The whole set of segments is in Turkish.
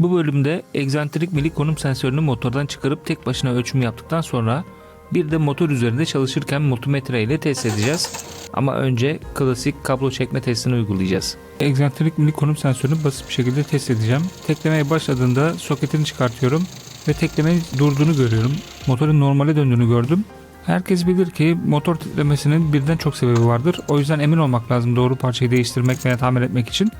Bu bölümde egzantrik mili konum sensörünü motordan çıkarıp tek başına ölçüm yaptıktan sonra bir de motor üzerinde çalışırken multimetre ile test edeceğiz. Ama önce klasik kablo çekme testini uygulayacağız. Egzantrik mili konum sensörünü basit bir şekilde test edeceğim. Teklemeye başladığında soketini çıkartıyorum ve teklemenin durduğunu görüyorum. Motorun normale döndüğünü gördüm. Herkes bilir ki motor titremesinin birden çok sebebi vardır. O yüzden emin olmak lazım doğru parçayı değiştirmek veya tamir etmek için.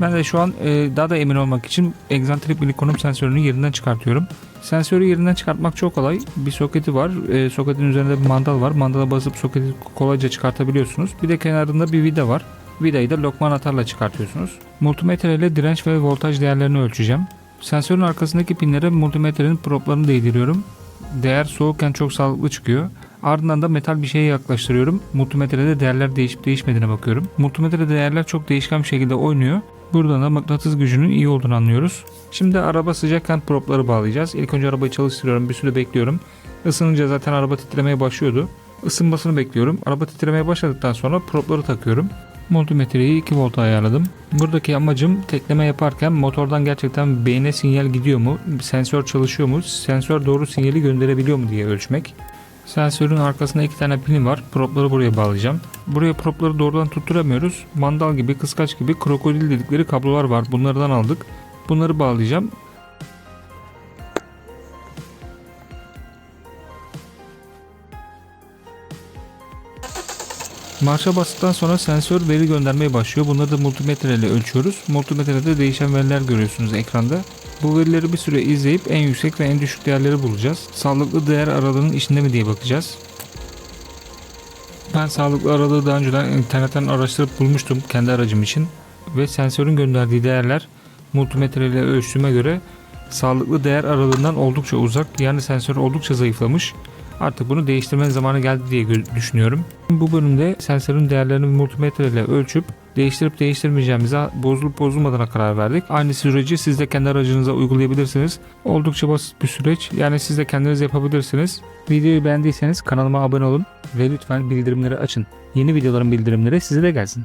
Ben de şu an e, daha da emin olmak için egzantrik milik konum sensörünü yerinden çıkartıyorum. Sensörü yerinden çıkartmak çok kolay. Bir soketi var. E, soketin üzerinde bir mandal var. Mandala basıp soketi kolayca çıkartabiliyorsunuz. Bir de kenarında bir vida var. Vidayı da lokman atarla çıkartıyorsunuz. Multimetre ile direnç ve voltaj değerlerini ölçeceğim. Sensörün arkasındaki pinlere multimetrenin proplarını değdiriyorum. Değer soğukken çok sağlıklı çıkıyor. Ardından da metal bir şeye yaklaştırıyorum. Multimetrede değerler değişip değişmediğine bakıyorum. Multimetrede değerler çok değişken bir şekilde oynuyor. Buradan da mıknatıs gücünün iyi olduğunu anlıyoruz. Şimdi araba sıcakken propları bağlayacağız. İlk önce arabayı çalıştırıyorum. Bir süre bekliyorum. Isınınca zaten araba titremeye başlıyordu. Isınmasını bekliyorum. Araba titremeye başladıktan sonra propları takıyorum. Multimetreyi 2 volta ayarladım. Buradaki amacım tekleme yaparken motordan gerçekten beyne sinyal gidiyor mu, sensör çalışıyor mu, sensör doğru sinyali gönderebiliyor mu diye ölçmek. Sensörün arkasında iki tane pini var. Propları buraya bağlayacağım. Buraya propları doğrudan tutturamıyoruz. Mandal gibi, kıskaç gibi krokodil dedikleri kablolar var. Bunlardan aldık. Bunları bağlayacağım. Marşa bastıktan sonra sensör veri göndermeye başlıyor. Bunları da multimetre ile ölçüyoruz. Multimetrede değişen veriler görüyorsunuz ekranda. Bu verileri bir süre izleyip en yüksek ve en düşük değerleri bulacağız. Sağlıklı değer aralığının içinde mi diye bakacağız. Ben sağlıklı aralığı daha önceden internetten araştırıp bulmuştum kendi aracım için. Ve sensörün gönderdiği değerler multimetre ile ölçtüğüme göre sağlıklı değer aralığından oldukça uzak. Yani sensör oldukça zayıflamış. Artık bunu değiştirmenin zamanı geldi diye düşünüyorum. Bu bölümde sensörün değerlerini multimetre ile ölçüp değiştirip değiştirmeyeceğimize bozulup bozulmadığına karar verdik. Aynı süreci siz de kendi aracınıza uygulayabilirsiniz. Oldukça basit bir süreç. Yani siz de kendiniz yapabilirsiniz. Videoyu beğendiyseniz kanalıma abone olun ve lütfen bildirimleri açın. Yeni videoların bildirimleri size de gelsin.